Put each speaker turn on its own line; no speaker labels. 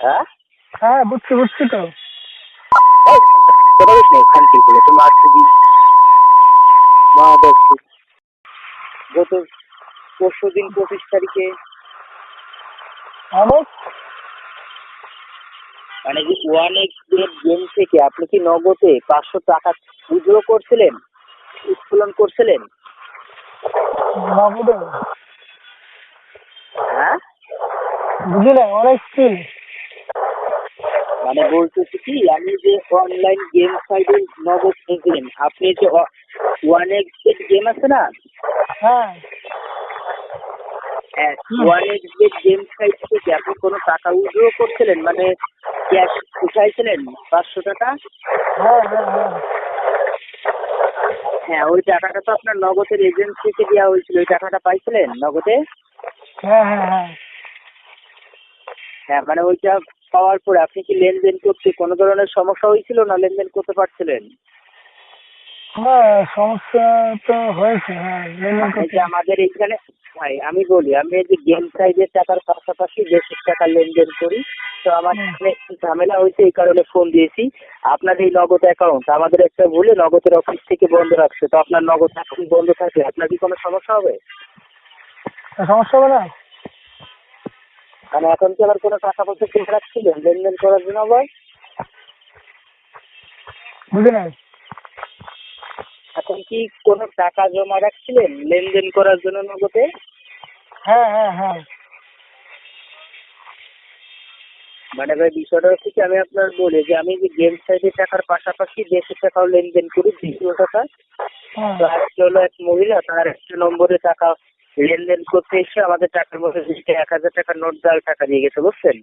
হ্যাঁ?
হ্যাঁ বুঝছি বুঝছি তো।
কথা বলিস না খানকির বলে তো মার্সিডি মহাদর্শী গত পরশু দিন পঁচিশ তারিখে। মানে যে ওয়ান এক্স গেম থেকে আপনি কি নগদে পাঁচশো টাকা উইথড্র করছিলেন? উত্তোলন করছিলেন? হ্যাঁ?
বুঝলেন অনেক
মানে বলতেছি কি আমি যে অনলাইন গেম সাইটে নগদ খেলছিলেন আপনি যে ওয়ান এক্স গেম আছে না?
হ্যাঁ।
ওয়ান এক্স গেম সাইট থেকে আপনি কোনো টাকা উইথড্র করছিলেন? মানে ক্যাশ উঠাইছিলেন পাঁচশো টাকা?
হ্যাঁ হ্যাঁ হ্যাঁ।
হ্যাঁ ওই টাকাটা তো আপনার নগদের এজেন্ট থেকে দেওয়া হয়েছিল ওই টাকাটা পাইছিলেন নগদে?
হ্যাঁ হ্যাঁ হ্যাঁ।
হ্যাঁ মানে ওইটা পাওয়ার পরে আপনি কি লেনদেন করতে কোনো ধরনের সমস্যা হয়েছিল না লেনদেন করতে পারছিলেন?
হ্যাঁ সমস্যা তো হয়েছে হ্যাঁ লেনদেন
এই
করতে।
যে আমাদের এখানে ভাই আমি বলি আমি যে গেম সাইডের টাকার পাশাপাশি দেশের টাকা লেনদেন করি তো আমার এখানে ঝামেলা হয়েছে এই কারণে ফোন দিয়েছি। আপনার এই নগদ অ্যাকাউন্ট আমাদের একটা ভুলে নগদের অফিস থেকে বন্ধ রাখছে তো আপনার নগদ অ্যাকাউন্ট বন্ধ থাকে আপনার কি কোনো সমস্যা হবে?
সমস্যা হবে না?
মানে এখন কি আবার কোনো টাকা পয়সা ঠিক রাখছিলেন লেনদেন করার জন্য আবার?
বুঝি নাই?
এখন কি কোনো টাকা জমা রাখছিলেন লেনদেন করার জন্য নগদে?
হ্যাঁ হ্যাঁ হ্যাঁ।
মানে ভাই বিষয়টা হচ্ছে কি আমি আপনার বলি যে আমি যে গেম সাইডের টাকার পাশাপাশি দেশের টাকাও লেনদেন করি দ্বিতীয় টাকা।
হ্যাঁ।
তো আজকে হলো এক মহিলা তার একটা নম্বরে টাকা লেনদেন করতে এসে আমাদের টাকার মধ্যে এক হাজার টাকার নোট দেওয়ার টাকা নিয়ে গেছে, বুঝছেন?